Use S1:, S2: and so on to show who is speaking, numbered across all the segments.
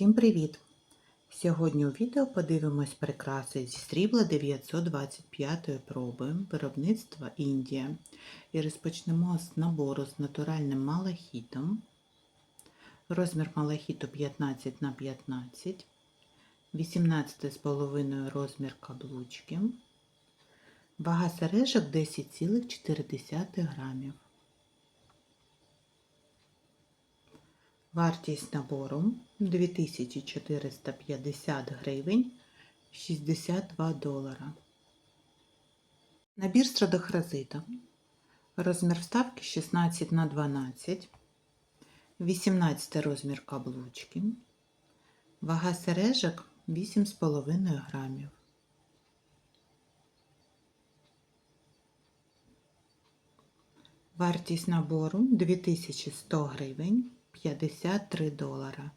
S1: Всім привіт! Сьогодні у відео подивимось прикраси зі срібла 925 проби виробництва Індія. І розпочнемо з набору з натуральним малахітом. Розмір малахіту 15 на 15, 18,5 розмір каблучки. Вага сережок 10,4 грамів. Вартість набору 2450 гривень 62 долара. Набір з радохразита. Розмір вставки 16 на 12, 18 розмір каблучки. Вага сережок 8,5 грамів. Вартість набору 2100 гривень 53 долара.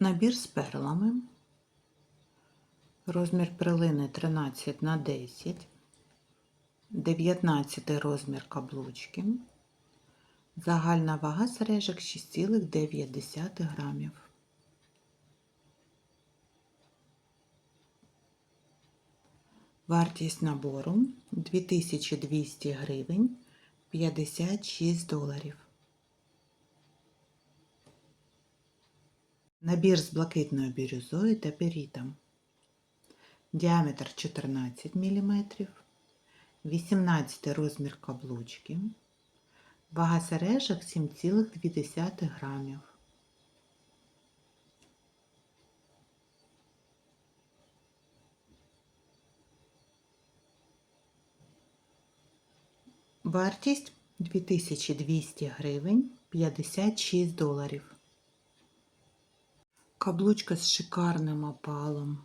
S1: Набір з перлами. Розмір перлини 13 на 10, 19 розмір каблучки. Загальна вага сережок 6,9 грамів. Вартість набору 2200 гривень 56 доларів. Набір з блакитною бірюзою та перітом. Діаметр 14 мм, 18 розмір каблучки, вага сережок 7,2 грамів. Вартість 2200 гривень 56 доларів. Каблучка з шикарним опалом.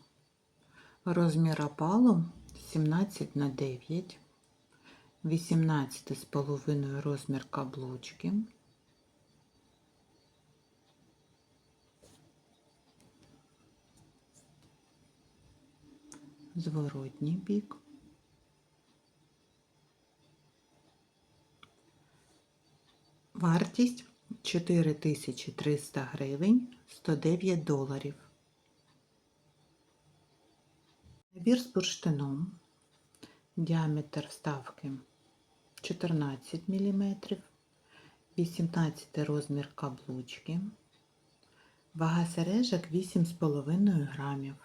S1: Розмір опалу 17 на 9, 18 з половиною розмір каблучки. Зворотній бік. Вартість 4300 гривень 109 доларів. Набір з бурштином. Діаметр вставки 14 мм, 18 розмір каблучки, вага сережок 8,5 грамів.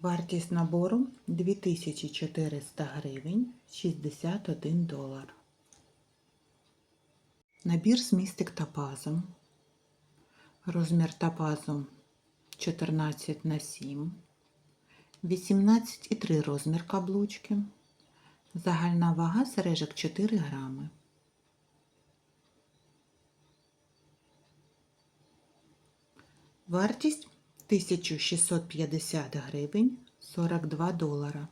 S1: Вартість набору 2400 гривень 61 долар. Набір з містик топазом. Розмір топазу 14 на 7, 18,3 розмір каблучки. Загальна вага сережок 4 грами. Вартість 1650 гривень 42 долара.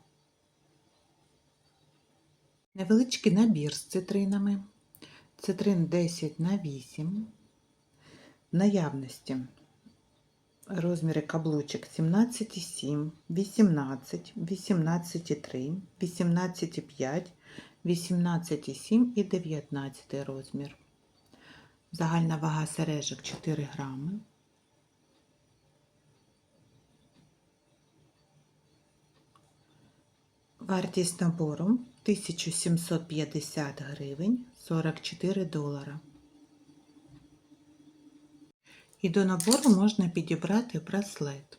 S1: Невеличкий набір з цитринами. Цитрин 10 на 8. В наявності розміри каблучок 17,7, 18, 18,3, 18,5, 18,7 і 19 розмір. Загальна вага сережок 4 грами. Вартість набору 1750 гривень 44 долара. І до набору можна підібрати браслет.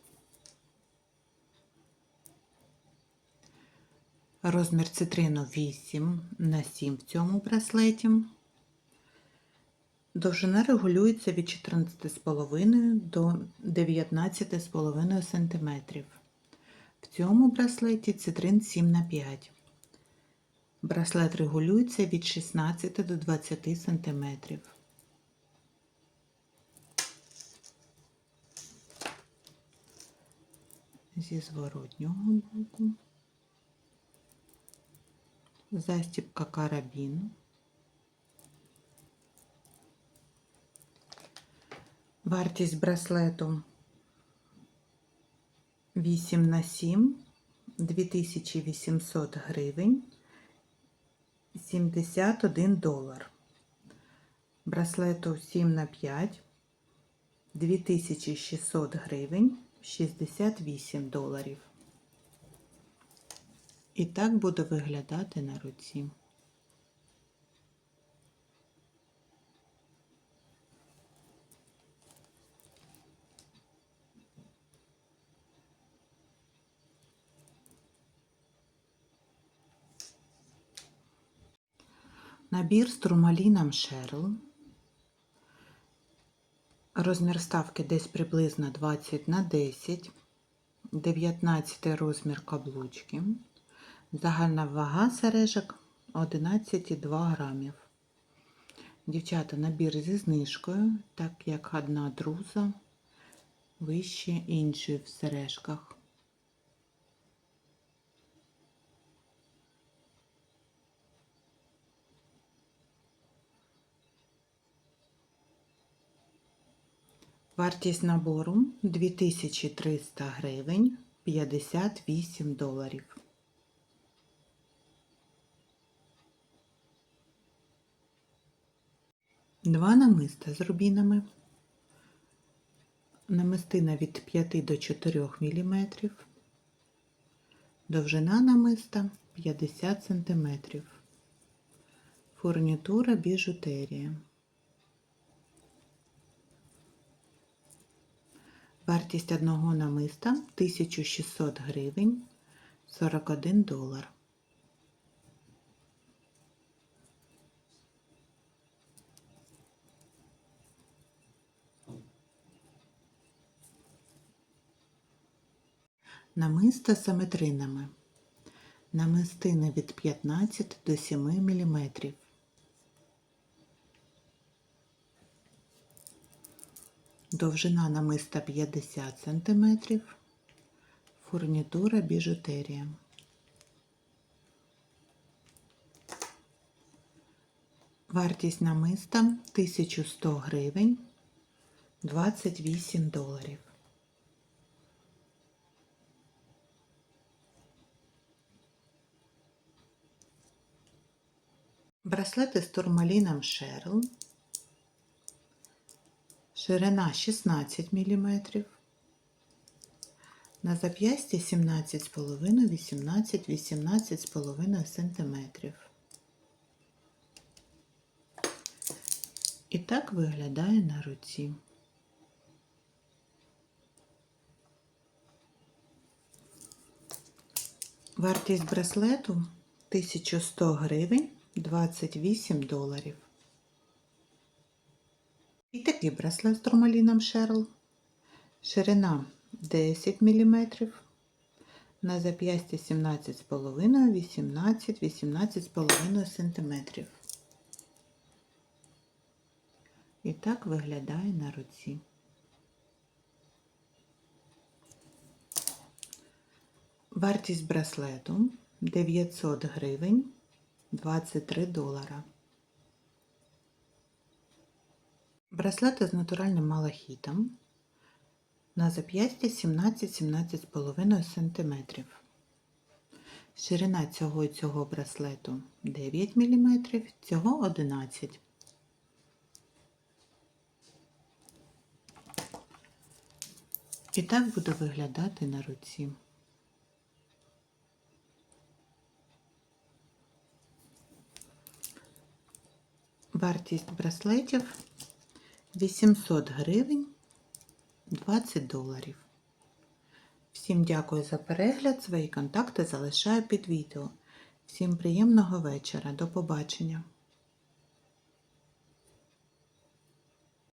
S1: Розмір цитрину 8 на 7 в цьому браслеті. Довжина регулюється від 14,5 до 19,5 см. В цьому браслеті цитрин 7 на 5. Браслет регулюється від 16 до 20 см. Зі зворотнього боку. Застібка карабіну. Вартість браслету 8 на 7 2800 гривень 71 долар. Браслету 7 на 5 2600 гривень 68 доларів. І так буде виглядати на руці. Набір з турмаліном Шерл. Розмір ставки десь приблизно 20 на 10, 19 розмір каблучки. Загальна вага сережок 11,2 грамів. Дівчата, набір зі знижкою, так як одна друза вище іншої в сережках. Вартість набору 2300 гривень 58 доларів. Два намиста з рубінами. Намистина від 5 до 4 мм. Довжина намиста 50 см. Фурнітура біжутерія. Вартість одного намиста 1600 гривень 41 долар. Намиста з аметринами. Намистини від 15 до 7 мм. Довжина намиста 50 см. Фурнітура біжутерія. Вартість намиста 1100 гривень 28 доларів. Браслети з турмаліном Шерл. Ширина 16 мм. На зап'ясті 17,5, 18, 18,5 см. І так виглядає на руці. Вартість браслету 1100 гривень 28 доларів. І такий браслет з турмаліном Шерл. Ширина 10 мм. На зап'ясті 17,5, 18, 18,5 см. І так виглядає на руці. Вартість браслету 900 гривень 23 долара. Браслети з натуральним малахітом на зап'ясті 17-17,5 см. Ширина цього і цього браслету 9 мм, цього 11 І так буде виглядати на руці. Вартість браслетів 800 гривень 20 доларів. Всім дякую за перегляд. Свої контакти залишаю під відео. Всім приємного вечора. До побачення!